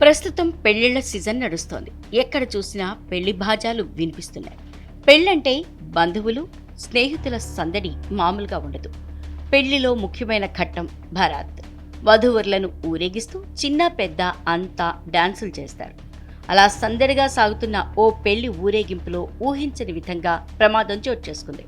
ప్రస్తుతం పెళ్ళిళ్ళ సీజన్ నడుస్తోంది. ఎక్కడ చూసినా పెళ్ళి భాజాలు వినిపిస్తున్నాయి. పెళ్ళంటే బంధువులు స్నేహితుల సందడి మామూలుగా ఉండదు. పెళ్ళిలో ముఖ్యమైన ఘట్టం భరాత్. వధూవరులను ఊరేగిస్తూ చిన్న పెద్ద అంతా డాన్సులు చేస్తారు. అలా సందడిగా సాగుతున్న ఓ పెళ్ళి ఊరేగింపులో ఊహించని విధంగా ప్రమాదం చోటు చేసుకుంది.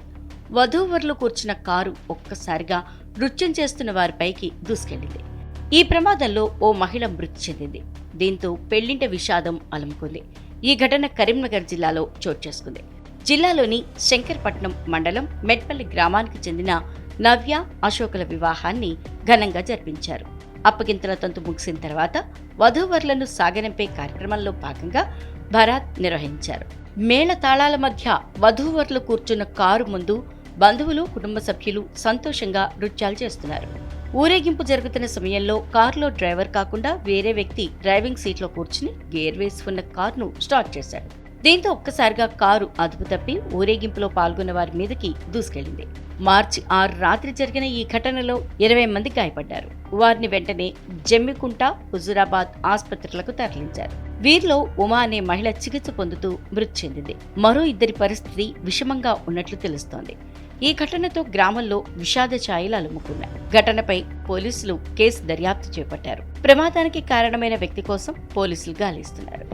వధూవరులు కూర్చున్న కారు ఒక్కసారిగా నృత్యం చేస్తున్న వారిపైకి దూసుకెళ్ళింది. ఈ ప్రమాదంలో ఓ మహిళ మృతి చెందింది. దీంతో పెళ్ళింట విషాదం అలుముకుంది. ఈ ఘటన కరీంనగర్ జిల్లాలో చోటు చేసుకుంది. జిల్లాలోని శంకర్పట్నం మండలం మెట్పల్లి గ్రామానికి చెందిన నవ్య అశోకుల వివాహాన్ని ఘనంగా జరిపించారు. అప్పగింతల తంతు ముగిసిన తర్వాత వధూవరులను సాగనంపే కార్యక్రమంలో భాగంగా భరాత్ నిర్వహించారు. మేళ తాళాల మధ్య వధూవరులు కూర్చున్న కారు ముందు బంధువులు కుటుంబ సభ్యులు సంతోషంగా నృత్యాలు చేస్తున్నారు. ఊరేగింపు జరుగుతున్న సమయంలో కారులో డ్రైవర్ కాకుండా వేరే వ్యక్తి డ్రైవింగ్ సీట్లో కూర్చుని గేర్ వేసుకున్న కారును స్టార్ట్ చేశాడు. దీంతో ఒక్కసారిగా కారు అదుపు తప్పి ఊరేగింపులో పాల్గొన్న వారి మీదకి దూసుకెళ్ళింది మార్చి ఆరు రాత్రి జరిగిన ఈ ఘటనలో ఇరవై మంది గాయపడ్డారు. వారిని వెంటనే జమ్మికుంట హుజురాబాద్ ఆసుపత్రులకు తరలించారు. వీరిలో ఉమా అనే మహిళ చికిత్స పొందుతూ మృతి చెందింది. మరో ఇద్దరి పరిస్థితి విషమంగా ఉన్నట్లు తెలుస్తోంది. ఈ ఘటనతో గ్రామంలో విషాద ఛాయలు అలుముకున్నాయి ఘటనపై పోలీసులు కేసు దర్యాప్తు చేపట్టారు. ప్రమాదానికి కారణమైన వ్యక్తి కోసం పోలీసులు గాలిస్తున్నారు.